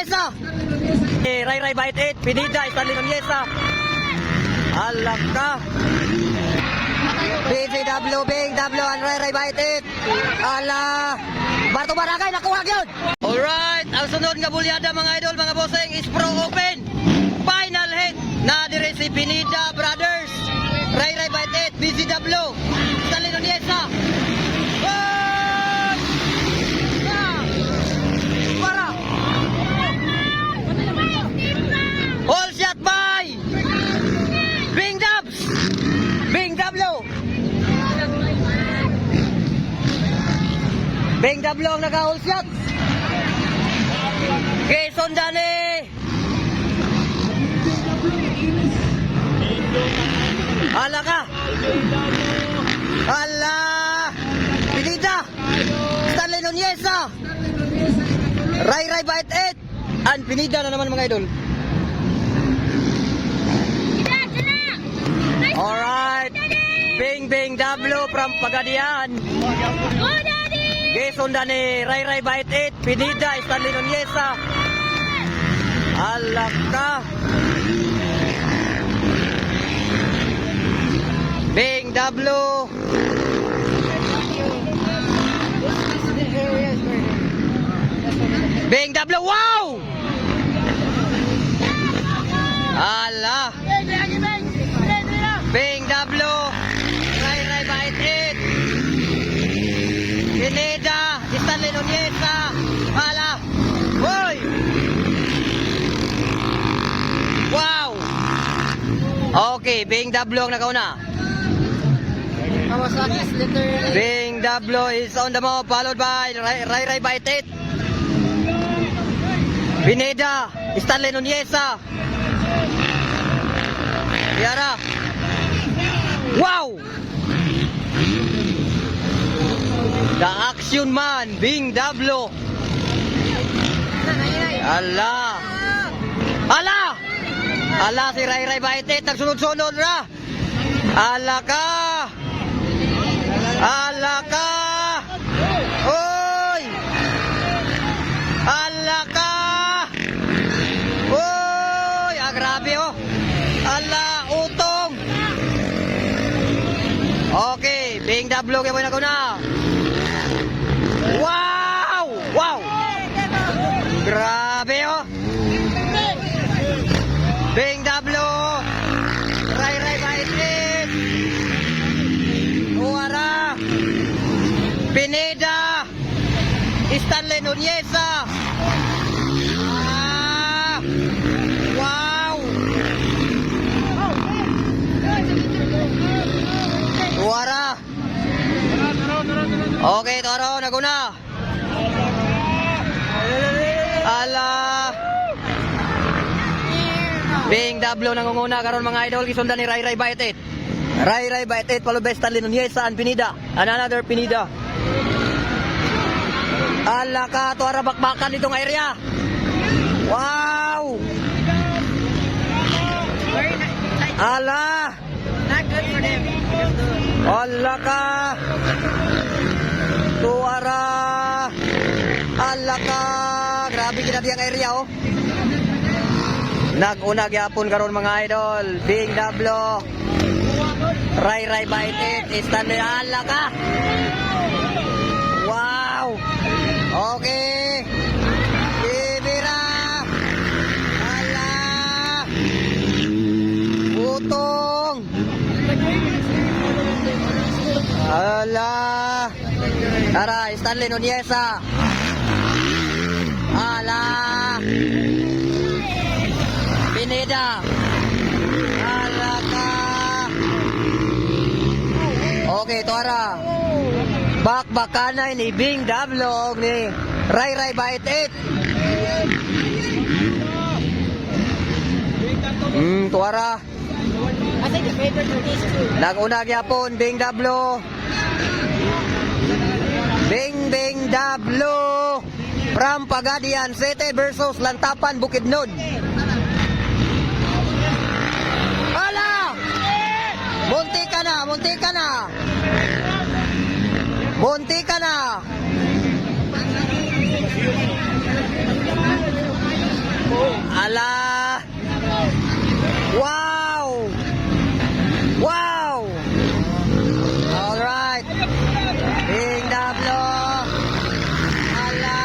Nonyesa. Eh, Ray Ray Bait 8, Pinida, Stanley Nonyesa. Alak ka. PCW, Bing, W, and Ray Ray Bait 8. Ala. Barto Barangay, nakuha yun. Alright, ang sunod nga bulyada mga idol, mga bossing, is Pro Open. Final hit na dire si Pinida Brothers. Ray Ray Bait 8, BCW. Stanley Nonyesa. Goal! Ah! Para! All shot by Bing Dubs! Bing W! Bing W ang naka-all shot! Quezon Dani! Hala ka! Hala! Pinida! Stanley Nuneza! Ray Ray Bait 8! An Pinida na naman mga idol. Alright. Bing Bing W from Pagadian. Quezon Dani, Ray Ray Bait 8, Pinida, Stanley Nonyesa. Alak ka. Bing W. Bing W, wow! Ala. Bing W. Ray Ray Bait 8. Pineda. Stanley Nonyesa. Ala. Hoy! Wow! Okay, Bing W ang nakauna. Kawasaki literally Bing W is on the move, followed by Ray Ray, Ray Bait 8. Pineda. Stanley Nonyesa. Yara. Wow! The action man, Bing Dablo. Ala. Ala! Ala si Ray Ray Baitet, nagsunod-sunod ra. Ala ka! Ala ka! Oy! Ala ka! Oy! Ah, grabe oh! Ala, utong! Okay, Bing Dablo kaya mo na ko na. Dablo! Ray Ray Baitin! Uwara! Pineda! Stanley Nuneza! Ah! Wow! Uwara! Okay, Toro, naguna! Bing Dablo nangunguna karon mga idol gisundan ni Ray Ray Baitet. Ray Ray Baitet palo best Stanley Nunez saan Pinida. And another Pinida. Ala ka to ara bakbakan itong area. Wow! Ala! not good for them. Ala ka! Tuara! Ala ka! Grabe kita diyang area oh. Nag-una gyapon karon mga idol. Bing Dablo. Ray Ray Baitit. Stanley ala ka! Wow! Okay! Ibira! Ala! Utong! Ala! Tara, Stanley Nonyesa! Ala! Pineda! Ala ka! Okay, Tora. Bakbakanay ni Bing Dablog ni Ray Ray Bait 8. Hmm, Tora. I think the favorite. Nag-una gyapon Bing Dablo. Bing Bing Dablo. From Pagadian City versus Lantapan Bukidnon. Munti ka na, munti ka na. Munti ka na. Ala! Wow! Wow! Alright! Bing Dablo! Ala!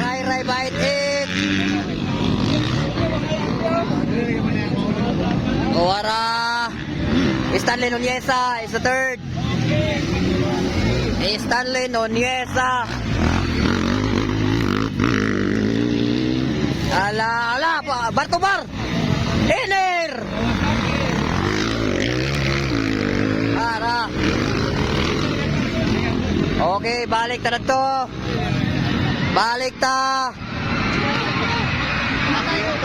Ray Ray Bite It! Owara! Stanley Nuneza is the third. Stanley Nuneza. Ala, ala, pa, bar to bar. Iner. Ara. Okay, balik ta na to. Balik ta.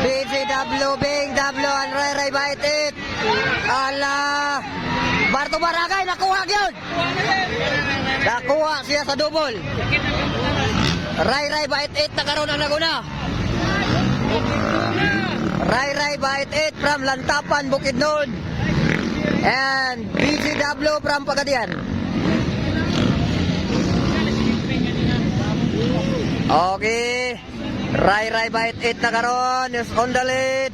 BGW, Bing W, and Ray Ray Bite It. Ala. Bar to barangay, nakuha yun. Nakuha siya sa double. Ray Ray Bite It, nakaroon ang Laguna. Ray Ray Bite It from Lantapan, Bukidnon. And BGW from Pagadian. Okay. Ray Ray Bite It na karon is on the lead.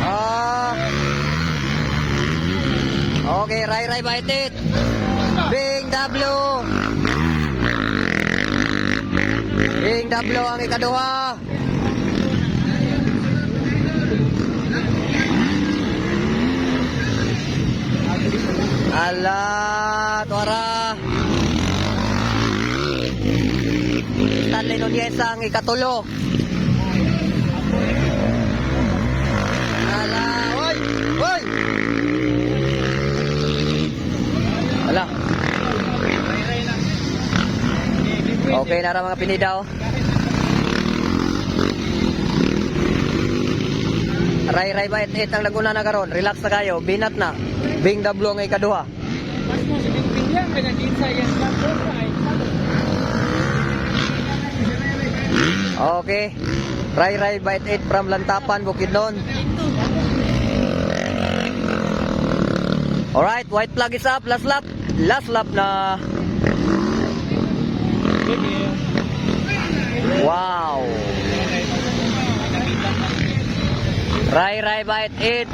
Ah. Okay, Ray Ray Bite It. Bing W. Bing W ang ikaduha. Ala, tuara. Stanley Nunez ang ikatulo. Ala, oy, oy. Ala. Okay na mga pinidaw. Ray ray bait it ang laguna na karon. Relax na kayo. Binat na. Bing dablo ang ikaduha. Mas mo si Bing pinag-insa yan lang Okay. Ray ray bait it from Lantapan, Bukidnon. Alright, white flag is up. Last lap. Last lap na. Wow. Ray ray bait it.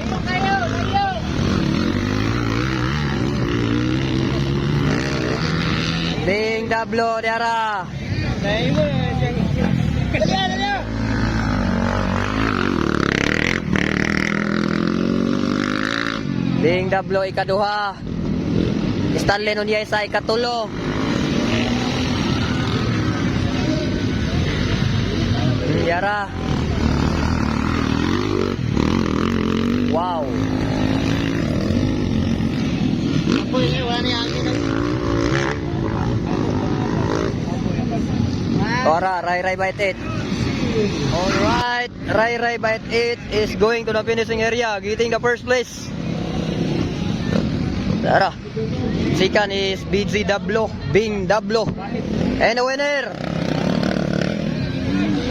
Ding dablo diara. Dahil Ding dablo ikaduha. Stanley Nunez sa ikatulo. Yara. Wow. Ako yun, wala niya Ora, Ray Ray Bite It. Alright, Ray Ray Bite It is going to the finishing area, getting the first place. Tara. Second is BG Dablo, Bing Dablo. And the winner,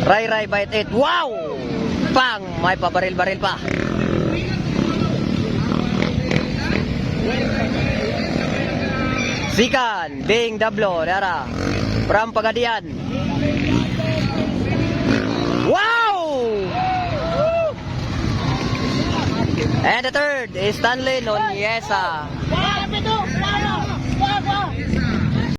Ray Ray Bite It. Wow! Pang! May pabaril-baril pa. Second, Bing Dablo, Tara. From Pagadian. Wow! And the third is Stanley Noniesa.